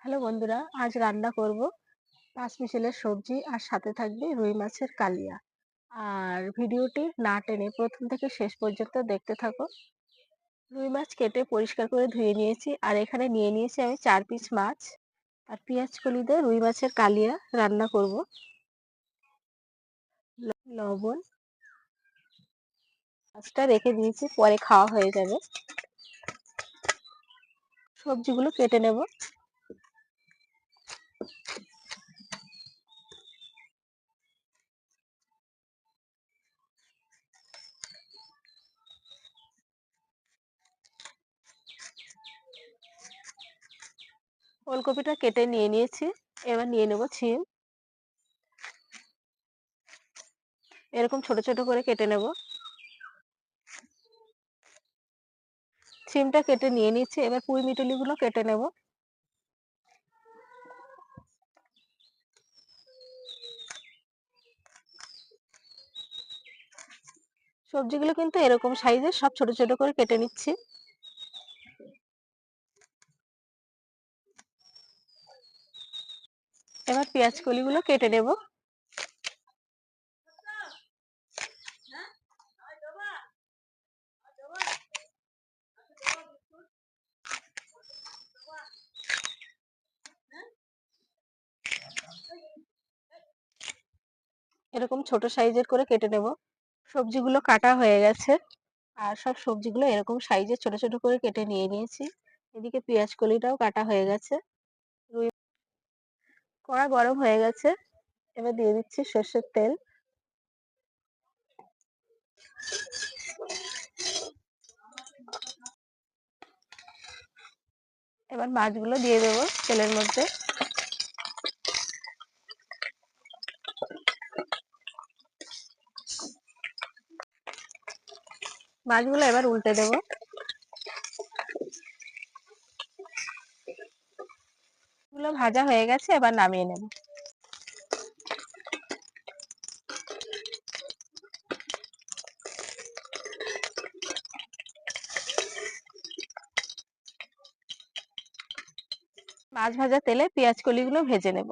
Hello বন্ধুরা, আজ রান্না করব পাঁচ মিশেলের সবজি আর সাথে থাকবে রুই মাছের কালিয়া। আর ভিডিওটি না টেনে প্রথম থেকে শেষ পর্যন্ত দেখতে থাকো। রুই মাছ কেটে পরিষ্কার করে ধুয়ে নিয়েছি আর এখানে নিয়ে নিয়েছি আমি চার পিস মাছ। আর পেঁয়াজ কলি দিয়ে রুই মাছের কালিয়া রান্না করব। লবণ মাছটা রেখে দিয়েছি, পরে খাওয়া হয়ে যাবে। সবজিগুলো কেটে নেব। ওলকপিটা কেটে নিয়ে নিয়েছি, এবার নিয়ে নেব ছিম। এরকম ছোট ছোট করে কেটে নেব। ছিমটা কেটে নিয়ে নিচ্ছি, এবার পুঁই মিটুলিগুলো কেটে নেব। সবজিগুলো কিন্তু এরকম সাইজের, সব ছোট ছোট করে কেটে নিচ্ছি। এবার পেঁয়াজ কলিগুলো কেটে নেব। এরকম ছোট সাইজের করে কেটে নেব। সবজিগুলো কাটা হয়ে গেছে। আর সব সবজিগুলো এরকম সাইজের ছোট ছোট করে কেটে নিয়ে নিয়েছি। এদিকে পেঁয়াজ কলিটাও কাটা হয়ে গেছে। রুই কড়া গরম হয়ে গেছে। এবার দিয়ে দিচ্ছি সর্ষের তেল। এবার মাছগুলো দিয়ে দেবো তেলের মধ্যে। মাছগুলো এবার উল্টে দেব। গুলো ভাজা হয়ে গেছে, এবার নামিয়ে নেব। মাছ ভাজা তেলে পেঁয়াজ কলিগুলো ভেজে নেব।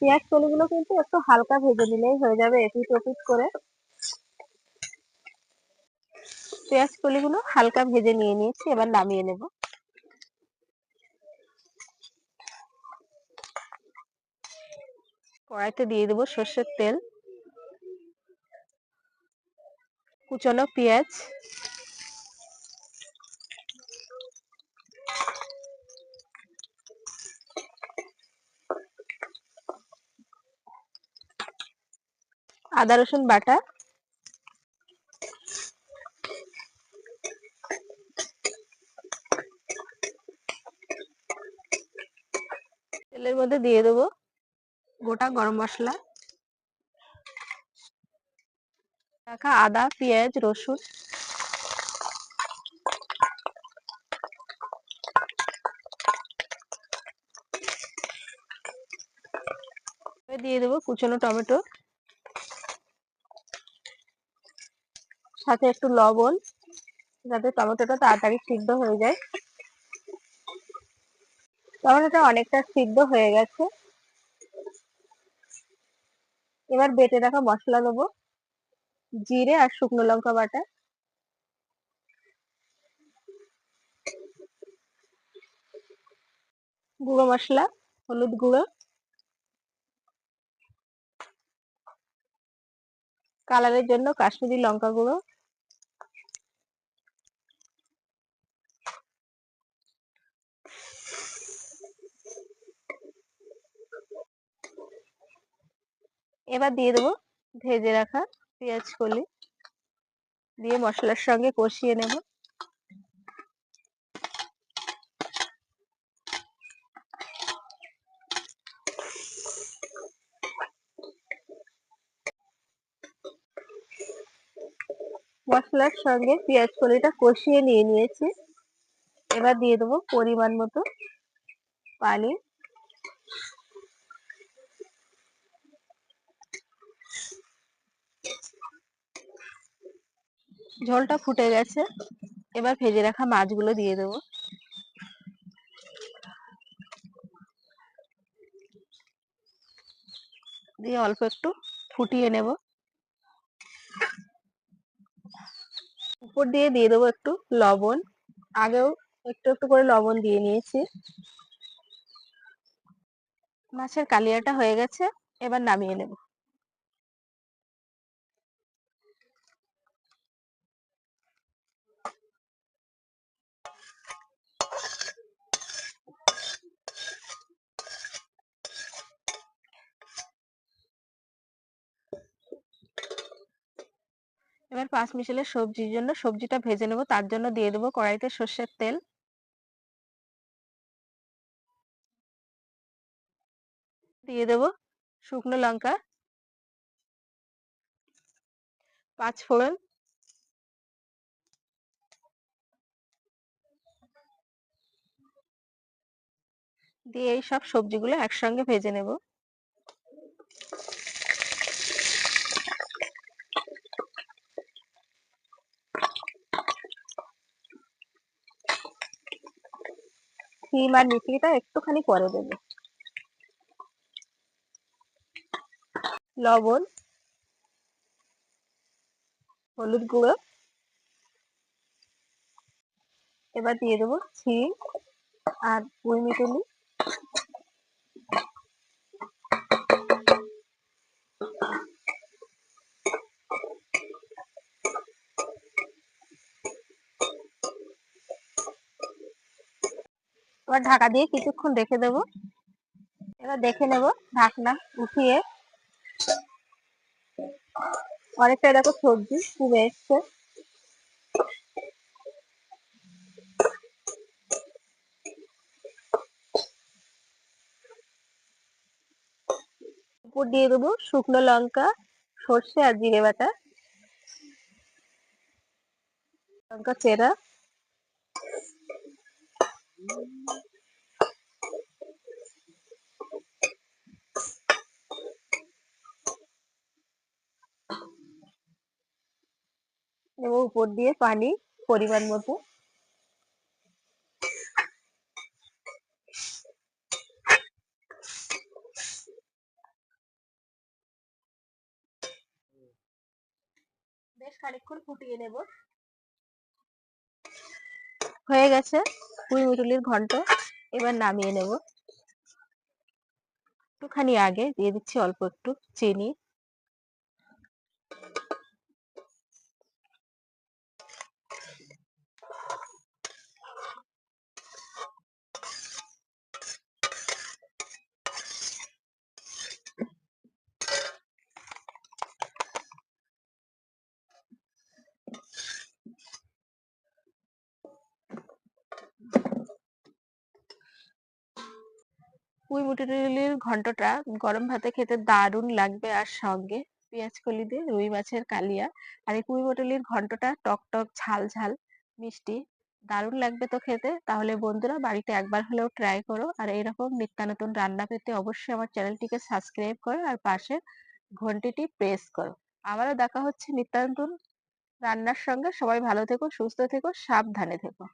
পেঁয়াজ কলিগুলো কিন্তু একটু হালকা ভেজে নিলেই হয়ে যাবে এপিট ওপিট করে। পেঁয়াজ কলিগুলো হালকা ভেজে নিয়ে নিয়েছি, এবার নামিয়ে নেব। কড়াইতে দিয়ে দেবো সর্ষের তেল, কুচানো পেঁয়াজ। আদা, রসুন বাটা। তেলের মধ্যে দিয়ে দেবো গোটা গরম মশলা। রাখা আদা, পেঁয়াজ, রসুন। দিয়ে দেবো কুচনো টমেটো। সাথে একটু লবণ, যাতে টমেটোটা তাড়াতাড়ি সিদ্ধ হয়ে যায়। টমেটোটা অনেকটা সিদ্ধ হয়ে গেছে। এবার বেটে রাখা মশলা দেবো, জিরে আর শুকনো লঙ্কা বাটা। গুঁড়ো মশলা, হলুদ গুঁড়ো। কালারের জন্য কাশ্মীরি লঙ্কা গুঁড়ো। এবার দিয়ে দেবো ভেজে রাখা পেঁয়াজ কলি দিয়ে মশলার সঙ্গে কষিয়ে নেব। মশলার সঙ্গে পেঁয়াজ কলিটা কষিয়ে নিয়ে নিয়েছি। এবার দিয়ে দেবো পরিমাণ মতো পানি। ঝোলটা ফুটে গেছে। এবার ভেজে রাখা মাছগুলো দিয়ে দেবো। দিয়ে অল্প একটু ফুটিয়ে নেব। উপর দিয়ে দিয়ে দেবো একটু লবণ। আগেও একটু একটু করে লবণ দিয়ে নিয়েছি। মাছের কালিয়াটা হয়ে গেছে, এবার নামিয়ে নেব। এবার পাঁচ মিশালের সবজির জন্য সবজিটা ভেজে নেব, তার জন্য দিয়ে দেবো কড়াইতে সর্ষের তেল। দিয়ে দেবো শুকনো লঙ্কা। পাঁচ ফোড়ন। দিয়ে এই সব সবজিগুলো একসঙ্গে ভেজে নেব। সিম আর মিষ্টিটা একটুখানি পরে দেবো। লবণ, হলুদ গুঁড়ো, এবার দিয়ে দেবো ছিম আর পুঁই মিটুলি এবার ঢাকা দিয়ে কিছুক্ষণ রেখে দেব। এবার দেখে নেব ঢাকনা উঠিয়ে। অনেকটা দেখো সবজি কমে এসছে। উপর দিয়ে দেবো শুকনো লঙ্কা, সর্ষে আর জিরে বাটা। লঙ্কা চেরা। এবং উপর দিয়ে পানি পরিমাণ মতো। বেশ খানিকক্ষণ ফুটিয়ে নেব। হয়ে গেছে। পুঁই মিটুলির ঘন্ট এবার নামিয়ে নেব। একটুখানি আগে দিয়ে দিচ্ছি অল্প একটু চিনি। পুঁই মুটুলির ঘন্টটা গরম ভাতে খেতে দারুণ লাগবে আর সঙ্গে পেঁয়াজ কলি দিয়ে রুই মাছের কালিয়া আর এই পুঁই মুটুলির ঘন্টটা টক টক, ঝাল ঝাল, মিষ্টি, দারুণ লাগবে তো খেতে। তাহলে বন্ধুরা বাড়িতে একবার হলেও ট্রাই করো আর এরকম নিত্য নতুন রান্না পেতে অবশ্যই আমার চ্যানেলটিকে সাবস্ক্রাইব করো আর পাশে ঘন্টিটি প্রেস করো। আবারও দেখা হচ্ছে নিত্য নতুন রান্নার সঙ্গে। সবাই ভালো থেকো, সুস্থ থেকো, সাবধানে থেকো।